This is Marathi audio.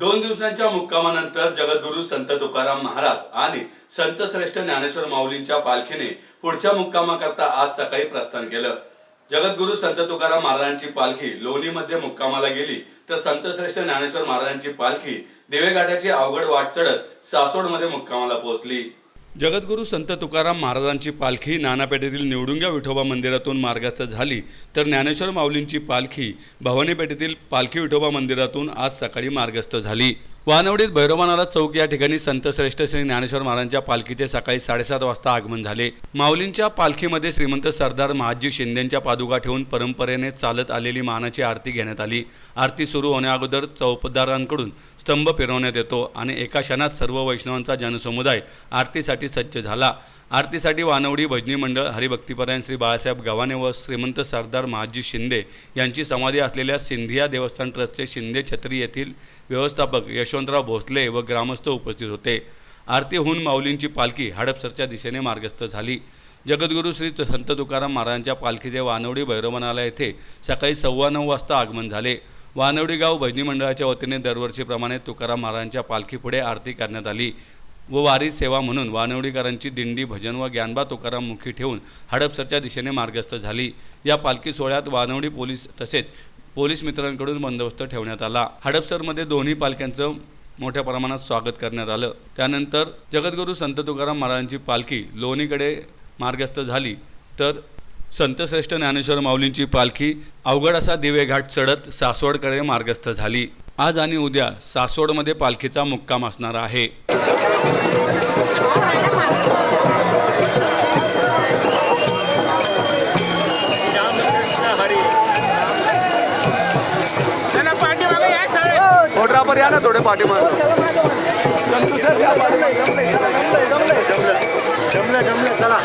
दोन दिवसांच्या मुक्कामानंतर जगद्गुरु संत तुकाराम महाराज आणि संत श्रेष्ठ ज्ञानेश्वर माऊलींच्या पालखीने पुढच्या मुक्कामाकरता आज सकाळी प्रस्थान केलं. जगद्गुरु संत तुकाराम महाराजांची पालखी लोणीमध्ये मुक्कामाला गेली तर संत श्रेष्ठ ज्ञानेश्वर महाराजांची पालखी दिवेघाटाची अवघड वाट चढत सासोडमध्ये मुक्कामाला पोहोचली. जगद्गुरू संत तुकाराम महाराजांची पालखी नानापेठेतील निवडुंग्या विठोबा मंदिरातून मार्गस्थ झाली. तर ज्ञानेश्वर माऊलींची पालखी भवानीपेठेतील पालखी विठोबा मंदिरातून आज सकाळी मार्गस्थ झाली. वानवडीत भैरवानाला चौक या ठिकाणी संत श्रेष्ठ श्री ज्ञानेश्वर महाराजांच्या पालखीचे सकाळी साडेसात वाजता आगमन झाले. माऊलींच्या पालखीमध्ये श्रीमंत सरदार महाजी शिंदेंच्या पादुका ठेवून परंपरेने चालत आलेली मानाची आरती घेण्यात आली. आरती सुरू होण्याअगोदर चौपदारांकडून स्तंभ फिरवण्यात येतो आणि एका क्षणात सर्व वैष्णवांचा जनसमुदाय आरतीसाठी सज्ज झाला. आरतीसाठी वानवडी भजनी मंडळ हरिभक्तीपरायण श्री बाळासाहेब गव्हाणे व श्रीमंत सरदार महाजी शिंदे यांची समाधी असलेल्या सिंधिया देवस्थान ट्रस्टचे शिंदे छत्री येथील व्यवस्थापक यशवंतराव भोसले व ग्रामस्थ उपस्थित होते. आरती होऊन माऊलींची पालखी हडपसरच्या दिशेने मार्गस्थ झाली. जगद्गुरू श्री संत तुकाराम महाराजांच्या पालखीचे वानवडी भैरवनाला येथे सकाळी सव्वा नऊ वाजता आगमन झाले. वानवडी गाव भजनी मंडळाच्या वतीने दरवर्षीप्रमाणे तुकाराम महाराजांच्या पालखीपुढे आरती करण्यात आली. व वारी सेवा म्हणून वानवडीकरांची दिंडी भजन व ज्ञानबा तुकाराम मुखी ठेवून हडपसरच्या दिशेने मार्गस्थ झाली. या पालखी सोहळ्यात वानवडी पोलीस तसेच पोलीस मित्रांकडून बंदोबस्त ठेवण्यात आला. हडपसरमध्ये दोन्ही पालख्यांचं मोठ्या प्रमाणात स्वागत करण्यात आलं. त्यानंतर जगद्गुरू संत तुकाराम महाराजांची पालखी लोणीकडे मार्गस्थ झाली. तर संतश्रेष्ठ ज्ञानेश्वर माऊलींची पालखी अवघड असा दिवेघाट चढत सासवडकडे मार्गस्थ झाली. आज आणि उद्या सासवडमध्ये पालखीचा मुक्काम असणार आहे. चला या सगळे फोटोग्राफर या ना थोडे जमलं जमलं जमलं चला